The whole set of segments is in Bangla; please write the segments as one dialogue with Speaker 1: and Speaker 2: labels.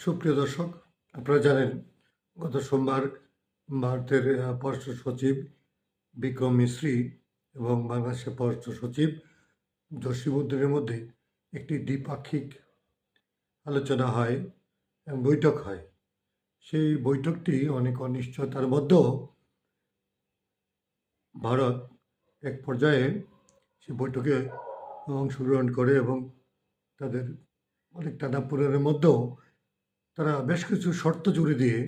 Speaker 1: সুপ্রিয় দর্শক, আপনারা জানেন গত সোমবার ভারতের পররাষ্ট্র সচিব বিক্রম মিশ্রি এবং বাংলাদেশের পররাষ্ট্র সচিব জসিমুদ্দিনের মধ্যে একটি দ্বিপাক্ষিক আলোচনা হয় এবং বৈঠক হয়। সেই বৈঠকটি অনেক অনিশ্চয়তার মধ্যেও ভারত এক পর্যায়ে সে বৈঠকে অংশগ্রহণ করে এবং তাদের অনেক টানাপোড়েনের মধ্যেও তারা বেশ কিছু শর্ত জুড়ে দিয়ে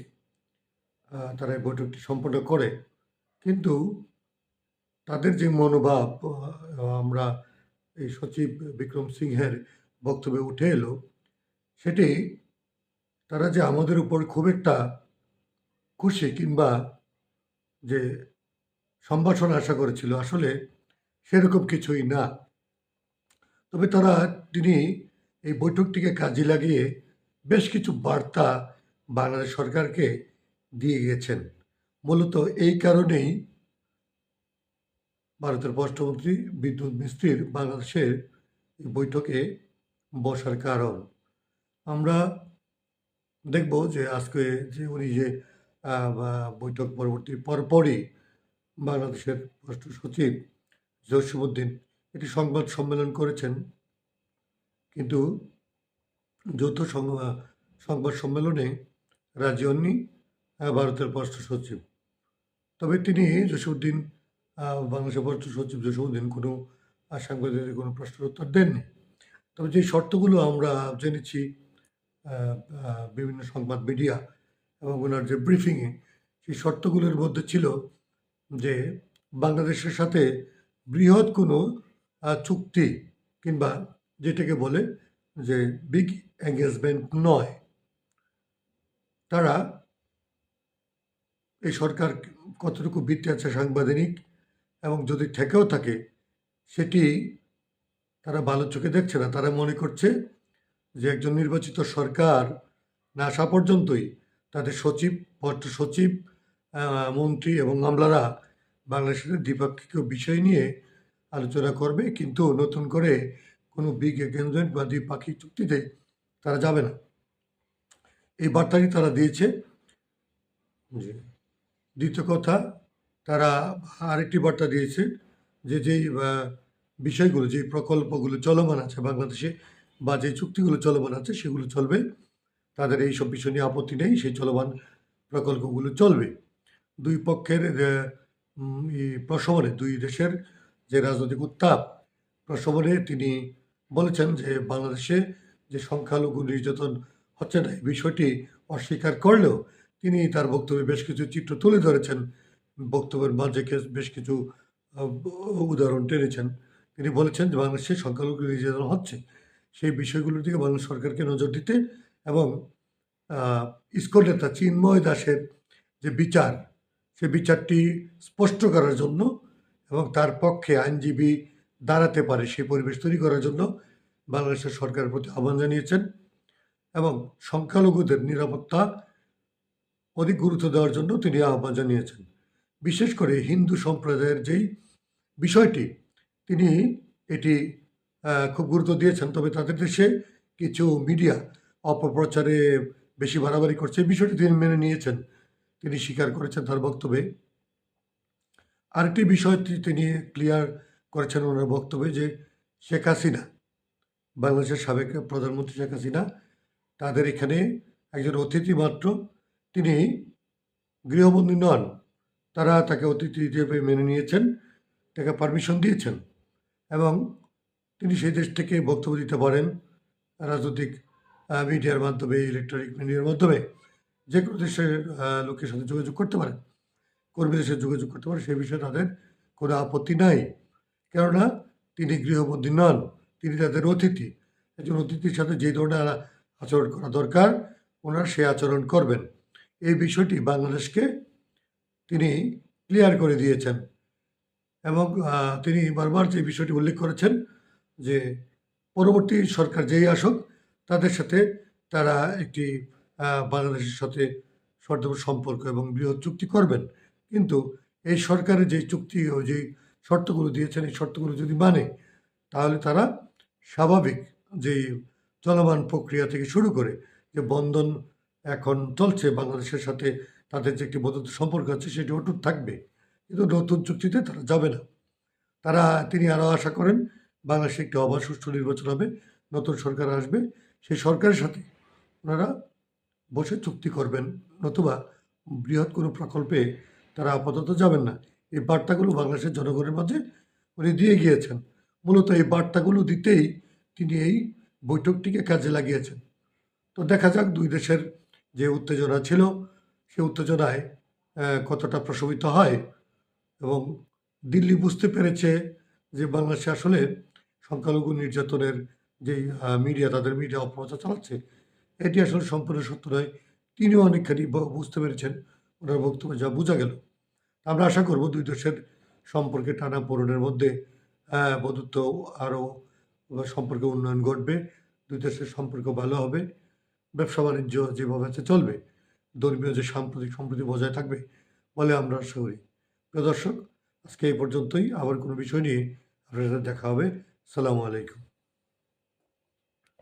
Speaker 1: তারা এই বৈঠকটি সম্পন্ন করে। কিন্তু তাদের যে মনোভাব আমরা এই সচিব বিক্রম সিংহের বক্তব্যে উঠে এলো, সেটি তারা যে আমাদের উপর খুব একটা খুশি কিংবা যে সম্ভাষণ আশা করেছিল, আসলে সেরকম কিছুই না। তবে তারা তিনি এই বৈঠকটিকে কাজে লাগিয়ে বেশ কিছু বার্তা বাংলাদেশ সরকারকে দিয়ে গেছেন। মূলত এই কারণেই ভারতের পররাষ্ট্রমন্ত্রী, বিদ্যুৎ মিস্ত্রির বাংলাদেশের বৈঠকে বসার কারণ। আমরা দেখব যে আজকে যে উনি যে বৈঠক পরবর্তী পরপরই বাংলাদেশের পররাষ্ট্র সচিব জসিমুদ্দিন একটি সংবাদ সম্মেলন করেছেন। কিন্তু যৌথ সংবাদ সম্মেলনে রাজি হননি ভারতের পররাষ্ট্র সচিব। তবে তিনি জসিমুদ্দিন আহ, বাংলাদেশের পররাষ্ট্র সচিব জসিমুদ্দিন কোনো সাংবাদিকদের কোনো প্রশ্নের উত্তর দেননি। তবে যে শর্তগুলো আমরা জেনেছি বিভিন্ন সংবাদ মিডিয়া এবং ওনার যে ব্রিফিংয়ে সেই শর্তগুলোর মধ্যে ছিল যে বাংলাদেশের সাথে বৃহৎ কোনো চুক্তি কিংবা যেটাকে বলে যে বিগ এঙ্গেজমেন্ট নয়। তারা এই সরকার কতটুকু বৃত্তি আছে সাংবিধানিক এবং যদি থেকেও থাকে, সেটি তারা ভালো চোখে দেখছে না। তারা মনে করছে যে একজন নির্বাচিত সরকার না আসা পর্যন্তই তাদের সচিব পররাষ্ট্র সচিব মন্ত্রী এবং আমলারা বাংলাদেশের দ্বিপাক্ষিক বিষয় নিয়ে আলোচনা করবে। কিন্তু নতুন করে বিগ এগেনমেন্ট বা দ্বিপাক্ষিক চুক্তিতে তারা যাবে না। এই বার্তাটি তারা দিয়েছে। জি। দ্বিতীয় কথা তারা আরেকটি বার্তা দিয়েছে যে যেই বিষয়গুলো যে প্রকল্পগুলো চলমান আছে বাংলাদেশে বা যে চুক্তিগুলো চলমান আছে সেগুলো চলবে। তাদের এই সব বিষয় নিয়ে আপত্তি নেই সেই চলমান প্রকল্পগুলো চলবে। দুই পক্ষের এই প্রশমনে দুই দেশের যে রাজনৈতিক উত্তাপ প্রশমনে তিনি বলেছেন যে বাংলাদেশে যে সংখ্যালঘু নির্যাতন হচ্ছে না এই বিষয়টি অস্বীকার করলেও তিনি তার বক্তব্যে বেশ কিছু চিত্র তুলে ধরেছেন। বক্তব্যের মাঝে বেশ কিছু উদাহরণ টেনেছেন। তিনি বলেছেন যে বাংলাদেশে সংখ্যালঘু নির্যাতন হচ্ছে সেই বিষয়গুলোর দিকে বাংলাদেশ সরকারকে নজর দিতে এবং আহ, ইসকন নেতা চিন্ময় দাসের যে বিচার সে বিচারটি স্পষ্ট করার জন্য এবং তার পক্ষে আইনজীবী দাঁড়াতে পারে সেই পরিবেশ তৈরি করার জন্য বাংলাদেশের সরকারের প্রতি আহ্বান জানিয়েছেন এবং সংখ্যালঘুদের নিরাপত্তা অধিক গুরুত্ব দেওয়ার জন্য তিনি আহ্বান জানিয়েছেন। বিশেষ করে হিন্দু সম্প্রদায়ের যেই বিষয়টি, তিনি এটি খুব গুরুত্ব দিয়েছেন। তবে তাদের দেশে কিছু মিডিয়া অপপ্রচারে বেশি বাড়াবাড়ি করছে বিষয়টি তিনি মেনে নিয়েছেন। তিনি স্বীকার করেছেন তার বক্তব্যে। আরেকটি বিষয়টি তিনি ক্লিয়ার করেছেন ওনার বক্তব্যে যে শেখ হাসিনা, বাংলাদেশের সাবেক প্রধানমন্ত্রী শেখ হাসিনা, তাদের এখানে একজন অতিথি মাত্র, তিনি গৃহবন্দী নন, তারা তাকে অতিথি হিসেবে মেনে নিয়েছেন, তাকে পারমিশন দিয়েছেন এবং তিনি সেই দেশ থেকে বক্তব্য দিতে পারেন রাজনৈতিক মিডিয়ার মাধ্যমে ইলেকট্রনিক মিডিয়ার মাধ্যমে। যে কোনো দেশের লোকের সাথে যোগাযোগ করতে পারেন। কর্মীদের সাথে যোগাযোগ করতে পারেন সেই বিষয়ে তাদের কোনো আপত্তি নাই। কেননা তিনি গৃহবন্দী নন, তিনি তাদের অতিথি। একজন অতিথির সাথে যে ধরনের আচরণ করা দরকার, ওনারা সে আচরণ করবেন। এই বিষয়টি বাংলাদেশকে তিনি ক্লিয়ার করে দিয়েছেন এবং তিনি বারবার যে বিষয়টি উল্লেখ করেছেন যে পরবর্তী সরকার যেই আসুক, তাদের সাথে তারা একটি বাংলাদেশের সাথে সর্দাপর সম্পর্ক এবং বৃহৎ চুক্তি করবেন। কিন্তু এই সরকারের যে চুক্তি যে শর্তগুলো দিয়েছেন, এই শর্তগুলো যদি মানে তাহলে তারা স্বাভাবিক যে চলমান প্রক্রিয়া থেকে শুরু করে যে বন্ধন এখন চলছে, বাংলাদেশের সাথে তাদের যে একটি বন্ধুত্ব সম্পর্ক আছে সেটি অটুট থাকবে। কিন্তু নতুন চুক্তিতে তারা যাবে না। তারা, তিনি আরও আশা করেন, বাংলাদেশে একটি অবাধ সুষ্ঠু নির্বাচন হবে, নতুন সরকার আসবে, সেই সরকারের সাথে ওনারা বসে চুক্তি করবেন, নতুবা বৃহৎ কোনো প্রকল্পে তারা আপাতত যাবেন না। এই বার্তাগুলো বাংলাদেশের জনগণের মাঝে উনি দিয়ে গিয়েছেন। মূলত এই বার্তাগুলো দিতেই তিনি এই বৈঠকটিকে কাজে লাগিয়েছেন। তো দেখা যাক দুই দেশের যে উত্তেজনা ছিল, সে উত্তেজনায় কতটা প্রশমিত হয় এবং দিল্লি বুঝতে পেরেছে যে বাংলাদেশে আসলে সংখ্যালঘু নির্যাতনের যে মিডিয়া তাদের মিডিয়া অপপ্রচার চালাচ্ছে, এটি আসলে সম্পূর্ণ সত্য নয়। তিনিও অনেকখানি বুঝতে পেরেছেন, ওনার বক্তব্য যা বোঝা গেল। আমরা আশা করব দুই দেশের সম্পর্কে টানা পোড়েনের মধ্যে বন্ধুত্ব আরও সম্পর্কে উন্নয়ন ঘটবে, দুই দেশের সম্পর্ক ভালো হবে, ব্যবসা বাণিজ্য যেভাবে আছে চলবে, ধর্মীয় যে সাম্প্রতিক সম্প্রীতি বজায় থাকবে বলে আমরা আশা করি। প্রিয় দর্শক, আজকে এই পর্যন্তই। আবার কোনো বিষয় নিয়ে আপনার সাথে দেখা হবে। সালামু আলাইকুম।